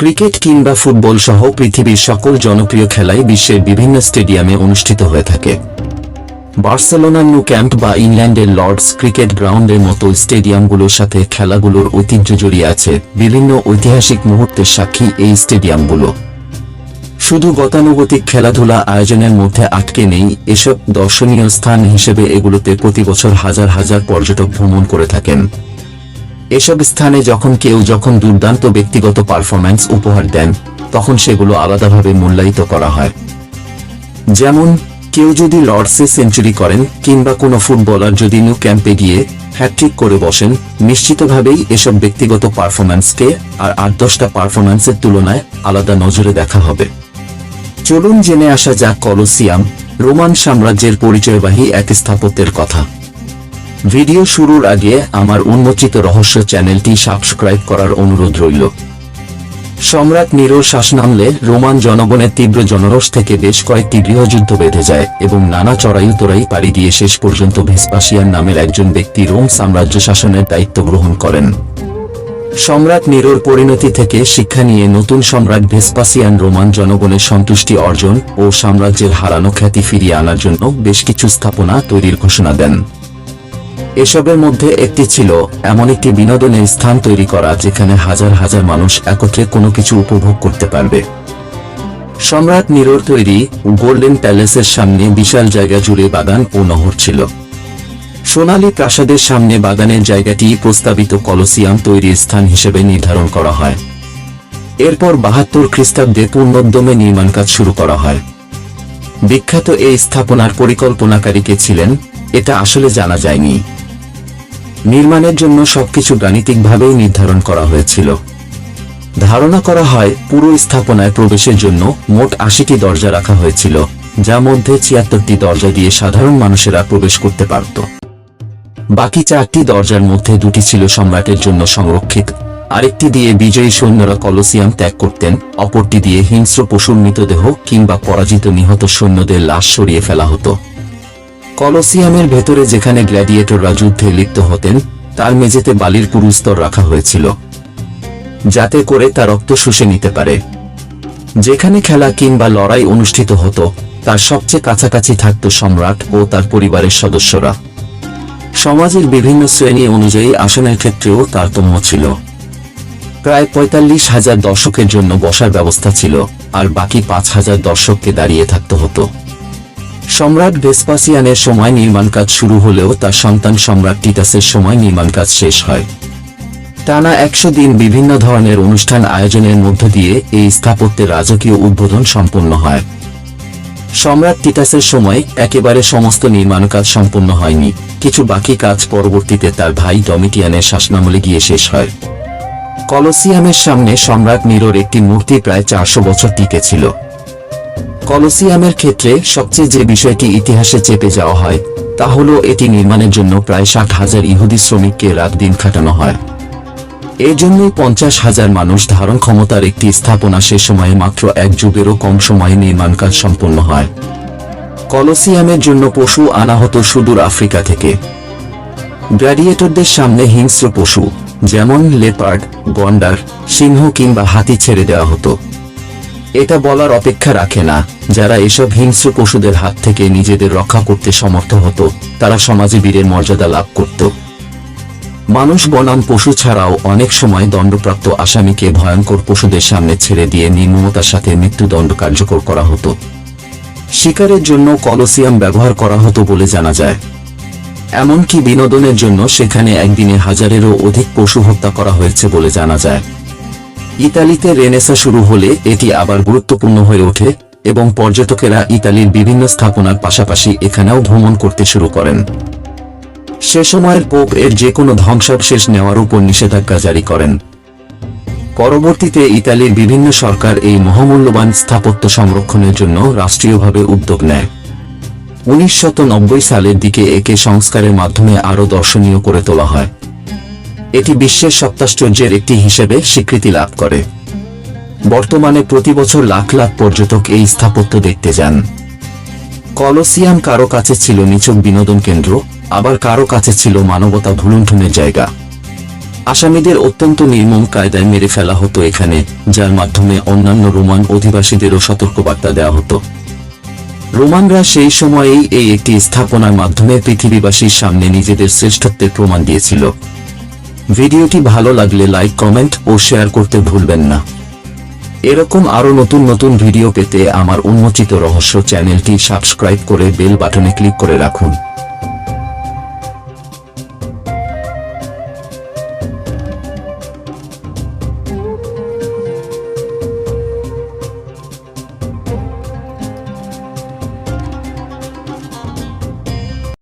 Cricket কিংবা football সহ পৃথিবীর সকল জনপ্রিয় খেলাই বিশ্বের বিভিন্ন স্টেডিয়ামে অনুষ্ঠিত হয়ে থাকে। বার্সেলোনার ন্যু ক্যাম্প বা ইংল্যান্ডের লর্ডস ক্রিকেট গ্রাউন্ডের মতো স্টেডিয়ামগুলোর সাথে খেলাগুলোর ঐতিহ্য জড়িয়ে আছে বিভিন্ন ঐতিহাসিক মুহূর্তের সাক্ষী এই স্টেডিয়ামগুলো। শুধু গতানুগতিক খেলাধুলা আয়োজনের মধ্যে আটকে নেই, এসব দর্শনীয় স্থান হিসেবে এগুলোতে প্রতি বছর হাজার হাজার পর্যটক ভ্রমণ করে থাকেন। এসব স্থানে যখন কেউ যখন দুর্দান্ত ব্যক্তিগত পারফরম্যান্স উপহার দেন, তখন সেগুলো আলাদাভাবে মূল্যায়িত করা হয়। যেমন, কেউ যদি লর্ডসে সেঞ্চুরি করেন কিংবা কোনো ফুটবলার যদি নিউ ক্যাম্পে গিয়ে হ্যাট্রিক করে বসেন, নিশ্চিতভাবেই এসব ব্যক্তিগত পারফরম্যান্সকে আর আট দশটা পারফরম্যান্সের তুলনায় আলাদা নজরে দেখা হবে। চলুন জেনে আসা যাক কলোসিয়াম, রোমান সাম্রাজ্যের পরিচয়বাহী এক স্থাপত্যের কথা। ভিডিও শুরুর আগে আমার উন্মোচিত রহস্য চ্যানেলটি সাবস্ক্রাইব করার অনুরোধ রইল। সম্রাট নিরোর শাসনামলে রোমান জনগণের তীব্র জনরোষ থেকে বেশ কয়েকটি গৃহযুদ্ধ বেঁধে যায় এবং নানা চড়াই তোরাই পাড়ি দিয়ে শেষ পর্যন্ত ভেসপাসিয়ান নামের একজন ব্যক্তি রোম সাম্রাজ্য শাসনের দায়িত্ব গ্রহণ করেন। সম্রাট নিরোর পরিণতি থেকে শিক্ষা নিয়ে নতুন সম্রাট ভেসপাসিয়ান রোমান জনগণের সন্তুষ্টি অর্জন ও সাম্রাজ্যের হারানো খ্যাতি ফিরিয়ে আনার জন্য বেশ কিছু স্থাপনা তৈরির ঘোষণা দেন। এসবের মধ্যে একটি ছিল, এমন একটি বিনোদনের স্থান তৈরি করা যেখানে হাজার হাজার মানুষ একত্রে কোনো কিছু উপভোগ করতে পারবে। সম্রাট নিরোর তৈরি গোল্ডেন প্যালেসের সামনে বিশাল জায়গা জুড়ে বাগান ও নহর ছিল। সোনালী প্রাসাদের সামনে বাগানের জায়গাটি প্রস্তাবিত কলসিয়াম তৈরির স্থান হিসেবে নির্ধারণ করা হয়। এরপর বাহাত্তর খ্রিস্টাব্দে পূর্ণোদ্যমে নির্মাণ কাজ শুরু করা হয়। বিখ্যাত এই স্থাপনার পরিকল্পনাকারী কে ছিলেন, এটা আসলে জানা যায়নি। নির্মাণের জন্য সবকিছু গাণিতিকভাবেই নির্ধারণ করা হয়েছিল। ধারণা করা হয়, পুরো স্থাপনায় প্রবেশের জন্য মোট আশিটি দরজা রাখা হয়েছিল, যার মধ্যে ছিয়াত্তরটি দরজা দিয়ে সাধারণ মানুষেরা প্রবেশ করতে পারত। বাকি চারটি দরজার মধ্যে দুটি ছিল সম্রাটের জন্য সংরক্ষিত, আরেকটি দিয়ে বিজয়ী সৈন্যরা কলসিয়াম ত্যাগ করতেন, অপরটি দিয়ে হিংস্র পশুর মৃতদেহ কিংবা পরাজিত নিহত সৈন্যদের লাশ সরিয়ে ফেলা হতো। কলসিয়ামের ভেতরে যেখানে গ্ল্যাডিয়েটররা যুদ্ধে লিপ্ত হতেন, তার মেঝেতে বালির পুরুস্তর রাখা হয়েছিল, যাতে করে তা রক্ত শুষে নিতে পারে। যেখানে খেলা কিংবা লড়াই অনুষ্ঠিত হতো, তার সবচেয়ে কাছাকাছি থাকত সম্রাট ও তার পরিবারের সদস্যরা। সমাজের বিভিন্ন শ্রেণি অনুযায়ী আসনের ক্ষেত্রেও তারতম্য ছিল। প্রায় পঁয়তাল্লিশ হাজার দর্শকের জন্য বসার ব্যবস্থা ছিল, আর বাকি পাঁচ হাজার দর্শককে দাঁড়িয়ে থাকতে হতো। সম্রাট ভেসপাসিয়ানের সময় নির্মাণ কাজ শুরু হলেও তার সন্তান সম্রাট টিটাসের সময় নির্মাণ কাজ শেষ হয়। টানা একশো দিন বিভিন্ন ধরনের অনুষ্ঠান আয়োজনের মধ্য দিয়ে এই স্থাপত্যের রাজকীয় উদ্বোধন সম্পন্ন হয়। সম্রাট টিটাসের সময় একেবারে সমস্ত নির্মাণ কাজ সম্পন্ন হয়নি। কিছু বাকি কাজ পরবর্তীতে তার ভাই ডমিটিয়ানের শাসনামলে গিয়ে শেষ হয়। কলসিয়ামের সামনে সম্রাট নিরোর একটি মূর্তি প্রায় চারশো বছর টিকে ছিল। কলসিয়ামের ক্ষেত্রে সবচেয়ে যে বিষয়টি ইতিহাসে চেপে যাওয়া হয়, তা হল এটি নির্মাণের জন্য প্রায় ষাট হাজার ইহুদি শ্রমিককে রাত দিন খাটানো হয়। এর জন্যই পঞ্চাশ হাজার মানুষ ধারণ ক্ষমতার একটি স্থাপনা সে সময়ে মাত্র এক যুগেরও কম সময়ে নির্মাণ কাজ সম্পন্ন হয়। কলসিয়ামের জন্য পশু আনা হতো সুদূর আফ্রিকা থেকে। গ্ল্যাডিয়েটরদের সামনে হিংস্র পশু, যেমন লেপার্ড, গন্ডার, সিংহ কিংবা হাতি ছেড়ে দেওয়া হতো। এটা বলার অপেক্ষা রাখে না। যারা এসব হিংস্র পশুদের হাত থেকে নিজেদের রক্ষা করতে সমর্থ হতো, তারা সমাজে বীরের মর্যাদা লাভ করত। মানুষ বনাম পশু ছাড়াও অনেক সময় দণ্ডপ্রাপ্ত আসামিকে ভয়ঙ্কর পশুদের সামনে ছেড়ে দিয়ে নির্মমতার সাথে মৃত্যুদণ্ড কার্যকর করা হতো। শিকারের জন্য কলসিয়াম ব্যবহার করা হতো বলে জানা যায়। এমনকি বিনোদনের জন্য সেখানে একদিনে হাজারেরও অধিক পশু হত্যা করা হয়েছে বলে জানা যায়। ইতালিতে রেনেসা শুরু হলে এটি আবার গুরুত্বপূর্ণ হয়ে ওঠে এবং পর্যটকেরা ইতালির বিভিন্ন স্থাপনার পাশাপাশি এখানেও ভ্রমণ করতে শুরু করেন। সে সময়ের পোপ এর যে কোনো ধ্বংসাবশেষ নেওয়ার উপর নিষেধাজ্ঞা জারি করেন। পরবর্তীতে ইতালির বিভিন্ন সরকার এই মহামূল্যবান স্থাপত্য সংরক্ষণের জন্য রাষ্ট্রীয়ভাবে উদ্যোগ নেয়। উনিশশো নব্বই সালের দিকে একে সংস্কারের মাধ্যমে আরও দর্শনীয় করে তোলা হয়। এটি বিশ্বের সপ্তাশ্চর্যের একটি হিসেবে স্বীকৃতি লাভ করে। বর্তমানে প্রতি বছর লাখ লাখ পর্যটক এই স্থাপত্য দেখতে যান। কলসিয়াম কারও কাছে ছিল নিছক বিনোদন কেন্দ্র, আবার কারও কাছে ছিল মানবতা ভুলুণ্ঠনের জায়গা। আসামিদের অত্যন্ত নির্মম কায়দায় মেরে ফেলা হতো এখানে, যার মাধ্যমে অন্যান্য রোমান অধিবাসীদেরও সতর্কবার্তা দেওয়া হতো। রোমানরা সেই সময়েই এই একটি স্থাপনার মাধ্যমে পৃথিবীবাসীর সামনে নিজেদের শ্রেষ্ঠত্বের প্রমাণ দিয়েছিল। ভিডিওটি ভালো লাগলে লাইক, কমেন্ট ও শেয়ার করতে ভুলবেন না। এরকম আরও নতুন নতুন ভিডিও পেতে আমার উন্মোচিত রহস্য চ্যানেলটি সাবস্ক্রাইব করে বেল বাটনে ক্লিক করে রাখুন।